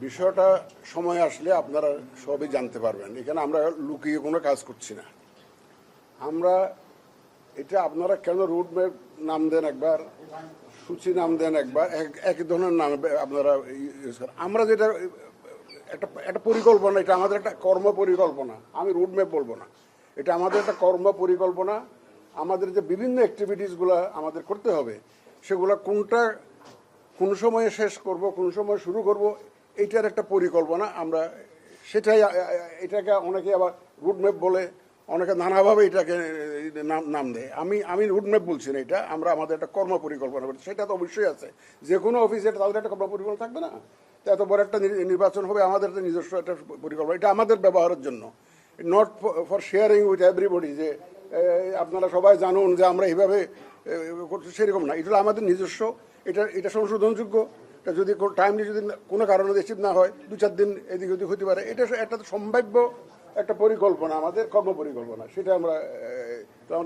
বিষয়টা সময় আসলে আপনারা সবই জানতে পারবেন। এখানে আমরা লুকিয়ে কোনো কাজ করছি না। আমরা এটা আপনারা কেন রুট ম্যাপ নাম দেন একবার, সূচি নাম দেন একবার, এক- একই ধরনের নাম আপনারা ইউজ করেন। আমরা যেটা, একটা একটা পরিকল্পনা, এটা আমাদের একটা কর্ম পরিকল্পনা। আমি রুট ম্যাপ বলব না। এটা আমাদের একটা কর্ম পরিকল্পনা। আমাদের যে বিভিন্ন অ্যাক্টিভিটিসগুলো আমাদের করতে হবে, সেগুলো কোনটা, কোন সময়ে শেষ করব, কোন সময় শুরু করব এইটার একটা পরিকল্পনা, আমরা সেটাই এটাকে অনেকে আবার রুট ম্যাপ বলে, অনেকে নানাভাবে এটাকে নাম নাম দেয়। আমি আমি রুট ম্যাপ বলছি না এটা, আমরা আমাদের একটা কর্ম পরিকল্পনা করছি সেটা তো অবশ্যই আছে। যে কোনো অফিসে তাদের একটা কর্ম পরিকল্পনা থাকবে না? তো এত বড় একটা নির- নির্বাচন হবে, আমাদের একটা নিজস্ব একটা পরিকল্পনা, এটা আমাদের ব্যবহারের জন্য। Not for sharing with everybody যে আপনারা সবাই জানুন যে আমরা এইভাবে করছি, সেরকম না। এটা আমাদের নিজস্ব, এটা এটা সংশোধনযোগ্য। এটা যদি টাইমলি যদি কোনো কারণে রিসিভ না হয়, দু চার দিন এদিক ওদিক হতে পারে। এটা একটা সম্ভাব্য একটা পরিকল্পনা, আমাদের কর্ম পরিকল্পনা। সেটা আমরা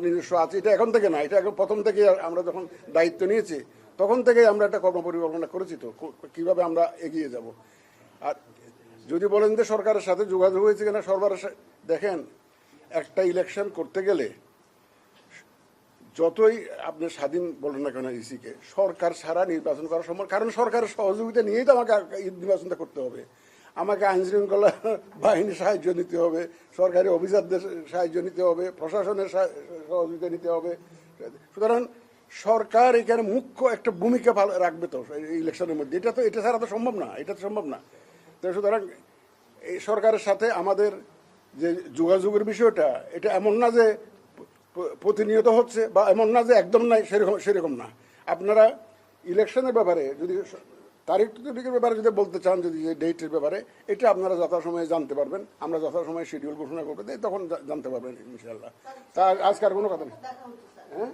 নিজস্ব আছে। এটা এখন থেকে না, এটা এখন প্রথম থেকে আমরা যখন দায়িত্ব নিয়েছি, তখন থেকে আমরা একটা কর্ম পরিকল্পনা করেছি তো কীভাবে আমরা এগিয়ে যাব। আর যদি বলেন যে সরকারের সাথে যোগাযোগ হয়েছে কিনা, সরকারের দেখেন, একটা ইলেকশন করতে গেলে যতই আপনি স্বাধীন বলেন না কেন ইসিকে, সরকার ছাড়া নির্বাচন করা সম্ভব কারণ সরকারের সহযোগিতা নিয়েই তো আমাকে নির্বাচনটা করতে হবে। আমাকে আইন শৃঙ্খলা বাহিনীর সাহায্য নিতে হবে, সরকারি অফিসারদের সাহায্য নিতে হবে, প্রশাসনের সহযোগিতা নিতে হবে। সুতরাং সরকার এখানে মুখ্য একটা ভূমিকা ভালো রাখবে তো ইলেকশনের মধ্যে। এটা তো, এটা ছাড়া তো সম্ভব না, এটা তো সম্ভব না। তো সুতরাং এই সরকারের সাথে আমাদের যে যোগাযোগের বিষয়টা, এটা এমন না যে প্রতিনিয়ত হচ্ছে বা এমন না যে একদম নাই, সেরকম সেরকম না। আপনারা ইলেকশনের ব্যাপারে যদি তারিখ তারিখের ব্যাপারে যদি বলতে চান, যদি যে ডেটের ব্যাপারে, এটা আপনারা যথাসময়ে জানতে পারবেন। আমরা যথাসময়ে শিডিউল ঘোষণা করব তখন জানতে পারবেন ইনশাল্লাহ তা আজকে আর কোনো কথা নেই। হ্যাঁ?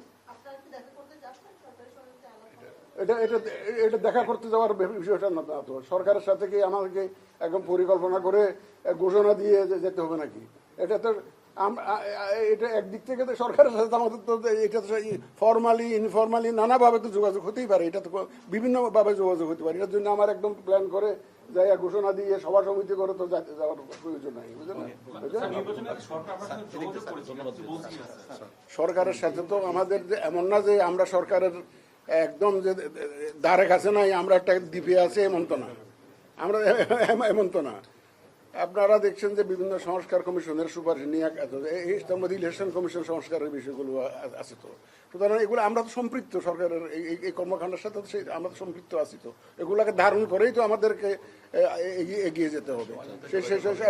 এটা এটা এটা দেখা করতে যাওয়ার বিষয়টা না, তো সরকারের সাথে কি আমাদেরকে একদম পরিকল্পনা করে ঘোষণা দিয়ে যেতে হবে নাকি? এটা তো এটা একদিক থেকে তো সরকারের সাথে তো আমাদের তো এটা তো ফর্মালি ইনফর্মালি নানাভাবে তো যোগাযোগ হতেই পারে। এটা তো বিভিন্নভাবে যোগাযোগ হতে পারে। এটার জন্য আমার একদম প্ল্যান করে যাই ঘোষণা দিয়ে সভা সমিতি করে তো যাতে যাওয়ার প্রয়োজন নাই সরকারের সাথে তো আমাদের যে এমন না যে আমরা সরকারের একদম যে দ্বারে কাছে নাই আমরা একটা দ্বীপে আছে এমন তো না। আমরা এম- এমন তো না। আপনারা দেখছেন যে বিভিন্ন সংস্কার কমিশনের সুপারিশ নিয়ে ইলেকশন কমিশন সংস্কারের বিষয়গুলো আছে তো। সুতরাং এগুলো আমরা তো সম্পৃক্ত সরকারের এই কর্মকাণ্ডের সাথে সেই আমরা তো সম্পৃক্ত আছি তো। এগুলোকে ধারণ করেই তো আমাদেরকে এগিয়ে যেতে হবে।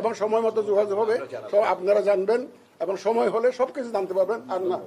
এবং সময় মতো যোগাযোগ হবে। তো আপনারা জানবেন এবং সময় হলে সব কিছু জানতে পারবেন। আর না.